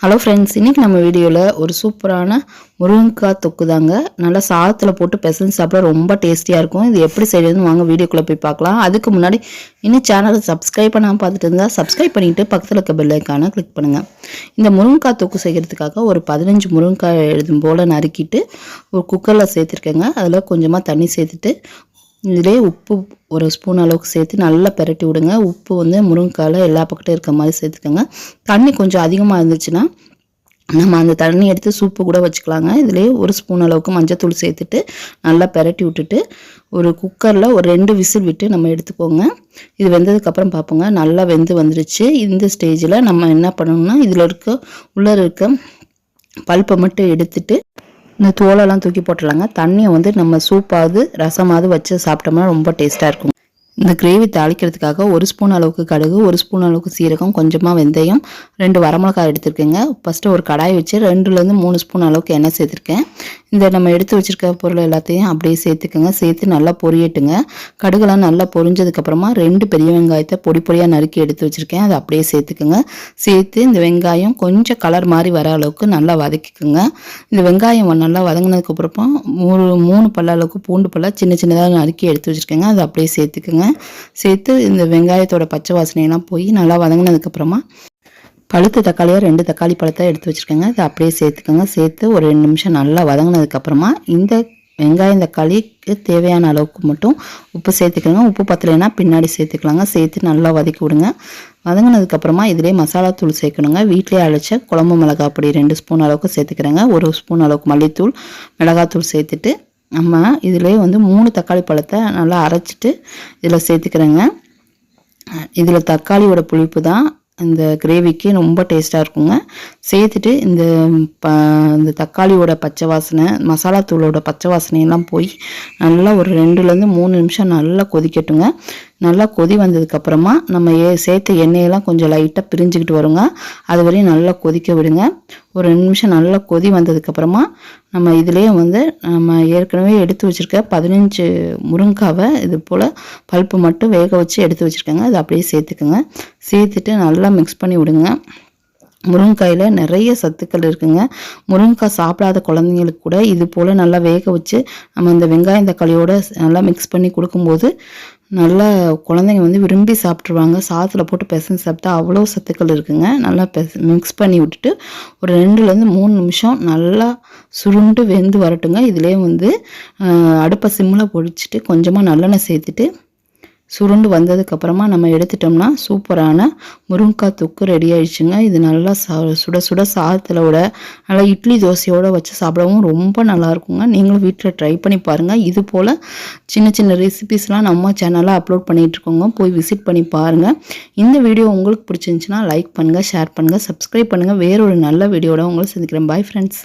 Hello friends இன்றைக்கி நம்ம வீடியோவில் ஒரு சூப்பரான முருங்கைக்காய் தொக்கு தாங்க நல்லா சாதத்தில் போட்டு பெசஞ்சு சாப்பிட ரொம்ப டேஸ்டியாக இருக்கும். இது எப்படி செய்யறதுன்னு வாங்க வீடியோக்குள்ளே போய் பார்க்கலாம். அதுக்கு முன்னாடி இன்னும் சேனலை சப்ஸ்கிரைப் பண்ணாமல் பார்த்துட்டு இருந்தால் சப்ஸ்கிரைப் பண்ணிவிட்டு பக்கத்தில் இருக்க பெல்லைக்கான கிளிக் பண்ணுங்கள் இந்த முருங்கைக்காய் தொக்கு செய்கிறதுக்காக ஒரு பதினஞ்சு முருங்கைக்காய் எழுதும் போல் நறுக்கிட்டு ஒரு குக்கரில் சேர்த்துருக்கேங்க. அதில் கொஞ்சமாக தண்ணி சேர்த்துட்டு இதிலே உப்பு ஒரு ஸ்பூன் அளவுக்கு சேர்த்து நல்லா பெரட்டி விடுங்க. உப்பு வந்து முருங்கைக்காயில் எல்லா பக்கத்தையும் இருக்க மாதிரி சேர்த்துக்கோங்க. தண்ணி கொஞ்சம் அதிகமாக இருந்துச்சுன்னா நம்ம அந்த தண்ணி எடுத்து சூப்பு கூட வச்சுக்கலாங்க. இதுலேயே ஒரு ஸ்பூன் அளவுக்கு மஞ்சத்தூள் சேர்த்துட்டு நல்லா பெரட்டி விட்டுட்டு ஒரு குக்கரில் ஒரு ரெண்டு விசில் விட்டு நம்ம எடுத்துக்கோங்க. இது வெந்ததுக்கப்புறம் பார்ப்போங்க. நல்லா வெந்து வந்துருச்சு. இந்த ஸ்டேஜில் நம்ம என்ன பண்ணணும்னா இதில் இருக்க உள்ளே இருக்க பல்ப்பை மட்டும் எடுத்துட்டு இந்த தோலெல்லாம் தூக்கி போட்டுடலாங்க. தண்ணியை வந்து நம்ம சூப்பாவது ரசமாவது வச்சு சாப்பிட்டோம்னா ரொம்ப டேஸ்ட்டாக இருக்கும் இந்த கிரேவி தாளிக்கிறதுக்காக ஒரு ஸ்பூன் அளவுக்கு கடுகு ஒரு ஸ்பூன் அளவுக்கு சீரகம் கொஞ்சமாக வெந்தயம் ரெண்டு வரமிளகாய் எடுத்திருக்கேங்க. ஃபஸ்ட்டு ஒரு கடாய் வச்சு ரெண்டுலேருந்து மூணு ஸ்பூன் அளவுக்கு எண்ணெய் சேர்த்துருக்கேன். இந்த நம்ம எடுத்து வச்சுருக்க பொருள் எல்லாத்தையும் அப்படியே சேர்த்துக்கோங்க. சேர்த்து நல்லா பொரியட்டுங்க. கடுகுலாம் நல்லா பொரிஞ்சதுக்கப்புறமா ரெண்டு பெரிய வெங்காயத்தை பொடி பொடியாக நறுக்கி எடுத்து வச்சுருக்கேன். அதை அப்படியே சேர்த்துக்குங்க. சேர்த்து இந்த வெங்காயம் கொஞ்சம் கலர் மாதிரி வர அளவுக்கு நல்லா வதக்கிக்குங்க. இந்த வெங்காயம் நல்லா வதங்கினதுக்கப்புறமா மூணு மூணு பல்ல அளவுக்கு பூண்டு பல்ல சின்ன சின்னதாக நறுக்கி எடுத்து வச்சுருக்கேங்க. அதை அப்படியே சேர்த்துக்குங்க. சேர்த்து இந்த வெங்காயத்தோட பச்சை வாசனையெல்லாம் போய் நல்லா வதங்கினதுக்கப்புறமா பழுத்த தக்காளியாக ரெண்டு தக்காளி பழத்தை எடுத்து வச்சுருக்கேங்க. அதை அப்படியே சேர்த்துக்கோங்க. சேர்த்து ஒரு ரெண்டு நிமிஷம் நல்லா வதங்கினதுக்கப்புறமா இந்த வெங்காயம் தக்காளிக்கு தேவையான அளவுக்கு மட்டும் உப்பு சேர்த்துக்கலாங்க உப்பு பத்தலைன்னா பின்னாடி சேர்த்துக்கலாங்க. சேர்த்து நல்லா வதக்கி விடுங்க. வதங்கினதுக்கப்புறமா இதிலே மசாலா தூள் சேர்க்கணுங்க. வீட்டிலே அழைச்ச குழம்பு மிளகா பொடி ரெண்டு ஸ்பூன் அளவுக்கு சேர்த்துக்கிறேங்க. ஒரு ஸ்பூன் அளவுக்கு மல்லித்தூள் மிளகாத்தூள் சேர்த்துட்டு நம்ம இதிலே வந்து மூணு தக்காளி பழத்தை நல்லா அரைச்சிட்டு இதில் சேர்த்துக்கிறேங்க. இதில் தக்காளியோட புளிப்பு தான் இந்த கிரேவிக்கு ரொம்ப டேஸ்ட்டாக இருக்குங்க. சேர்த்துட்டு இந்த ப இந்த தக்காளியோட பச்சை வாசனை மசாலா தூளோட பச்சை வாசனையெல்லாம் போய் நல்லா ஒரு ரெண்டுலேருந்து மூணு நிமிஷம் நல்லா கொதிக்கட்டுங்க. நல்லா கொதி வந்ததுக்கப்புறமா நம்ம ஏ சேர்த்த எண்ணெயெல்லாம் கொஞ்சம் லைட்டாக பிரிஞ்சுக்கிட்டு வருங்க. அது வரையும் நல்லா கொதிக்க விடுங்க. ஒரு ரெண்டு நிமிஷம் நல்லா கொதி வந்ததுக்கப்புறமா நம்ம இதுலேயே வந்து நம்ம ஏற்கனவே எடுத்து வச்சுருக்க பதினஞ்சு முருங்காவை இது போல் பல்ப்பு மட்டும் வேக வச்சு எடுத்து வச்சுருக்கேங்க. அதை அப்படியே சேர்த்துக்குங்க. சேர்த்துட்டு நல்லா மிக்ஸ் பண்ணி விடுங்க. முருங்கைக்காயில் நிறைய சத்துக்கள் இருக்குங்க. முருங்கைக்காய் சாப்பிடாத குழந்தைங்களுக்கு கூட இது போல் நல்லா வேக வச்சு நம்ம இந்த வெங்காயம் தக்காளியோட நல்லா மிக்ஸ் பண்ணி கொடுக்கும்போது நல்லா குழந்தைங்க வந்து விரும்பி சாப்பிட்ருவாங்க சாதத்தில் போட்டு பெசஞ்சு சாப்பிட்டா அவ்வளோ சத்துக்கள் இருக்குங்க. நல்லா பெச மிக்ஸ் பண்ணி விட்டுட்டு ஒரு ரெண்டுலேருந்து மூணு நிமிஷம் நல்லா சுருண்டு வெந்து வரட்டுங்க. இதுலேயே வந்து அடுப்பை சிம்மில் பொடிச்சிட்டு கொஞ்சமாக நல்லெண்ணெய் சேர்த்துட்டு சுருண்டு வந்ததுக்கப்புறமா நம்ம எடுத்துட்டோம்னா சூப்பரான முருங்கைக்காய் தொக்கு ரெடி ஆயிடுச்சுங்க. இது நல்லா சா சுட சுட சாதத்தில் விட நல்லா இட்லி தோசையோடு வச்சு சாப்பிடவும் ரொம்ப நல்லா இருக்குங்க. நீங்களும் வீட்டில் ட்ரை பண்ணி பாருங்கள் இது போல் சின்ன சின்ன ரெசிபிஸ்லாம் நம்ம சேனலில் அப்லோட் பண்ணிகிட்ருக்கோங்க போய் விசிட் பண்ணி பாருங்கள் இந்த வீடியோ உங்களுக்கு பிடிச்சிருந்துச்சுன்னா லைக் பண்ணுங்கள் ஷேர் பண்ணுங்கள் சப்ஸ்கிரைப் பண்ணுங்கள் வேறொரு நல்ல வீடியோட உங்களை சந்திக்கிறேன். Bye friends